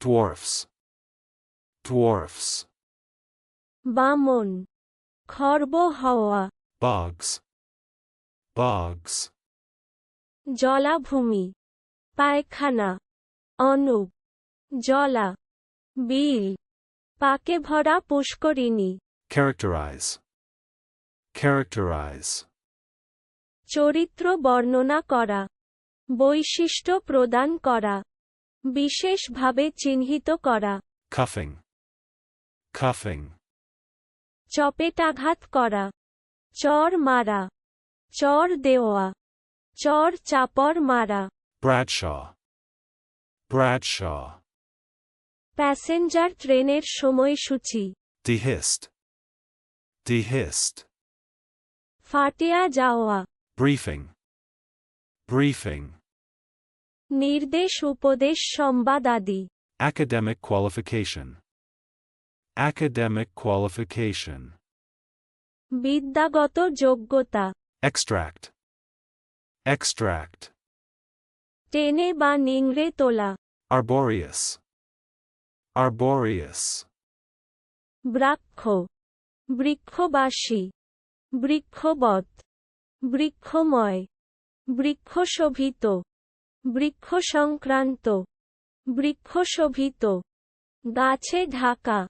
dwarfs, dwarfs, বামন খর্ব হওয়া bogs, bogs, জলাভূমি পায়খানা। অনুপ জলা। বিল পাকে ভরা পুষ্করিণী। Characterize, characterize, চরিত্র বর্ণনা করা। বৈশিষ্ট্য প্রদান করা। বিশেষভাবে চিহ্নিত করা। কাফিং কাফিং চপেটাঘাত করা। চর মারা। চর দেওয়া। চর চাপর মারা। ব্র্যাডশ ব্র্যাডশ প্যাসেঞ্জার ট্রেনের সময়সূচি। ডিহেস্ট ডিহেস্ট ফাটিয়া যাওয়া। ব্রিফিং ব্রিফিং নির্দেশ উপদেশ সংবাদ আদি academic qualification, academic qualification, বিদ্যাগত যোগ্যতা extract, extract, টেনে বা নিংড়ে তোলা arboreous, arboreous, ব্রাক্ষ বৃক্ষবাসী বৃক্ষবত বৃক্ষময় বৃক্ষশোভিত বৃক্ষ সংক্রান্ত বৃক্ষশোভিত গাছে ঢাকা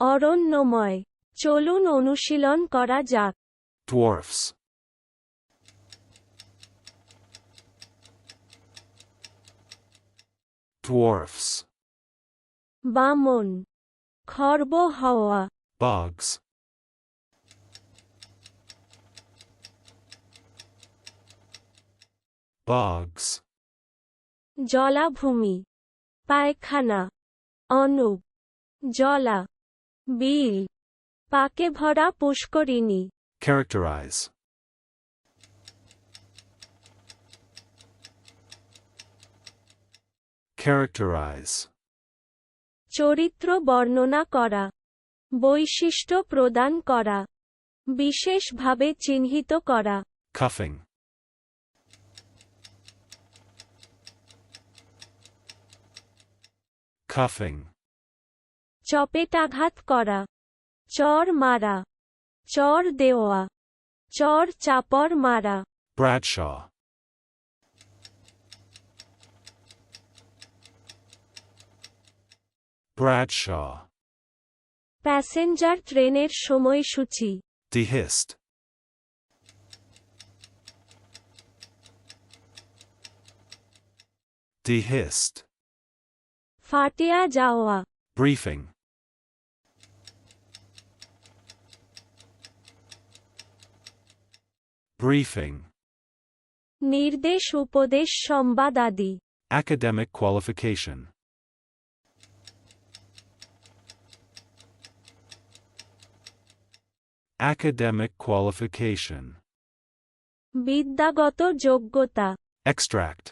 অরণ্যময়। চলুন অনুশীলন করা যাক। Dwarfs, dwarfs, বামন খর্ব হওয়া। Bogs, bogs, জলাভূমি পায়খানা অনুপ জলা বিল পাকে ভরা পুষ্করিণী। Characterize, characterize, চরিত্র বর্ণনা করা বৈশিষ্ট্য প্রদান করা বিশেষভাবে চিহ্নিত করা। Cuffing, cuffing, চপেটাঘাত করা। চর মারা। চর দেওয়া। চর চাপর মারা। Bradshaw, Bradshaw, প্যাসেঞ্জার ট্রেনের সময়সূচি। Dehist, dehist, ফাটিয়া যাওয়া briefing, briefing, নির্দেশ উপদেশ সংবাদ আদি academic qualification, academic qualification, বিদ্যাগত যোগ্যতা extract,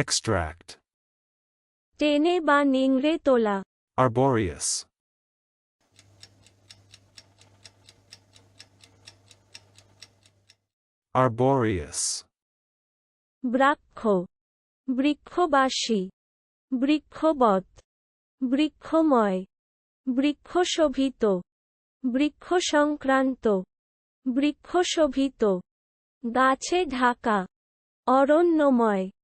extract, টেনে বা নিংড়ে তোলা। Arboreous, arboreous, ব্রাক্ষ। বৃক্ষবাসী। বৃক্ষবত বৃক্ষময়। বৃক্ষশোভিত। বৃক্ষ সংক্রান্ত বৃক্ষশোভিত। গাছে ঢাকা। অরণ্যময়।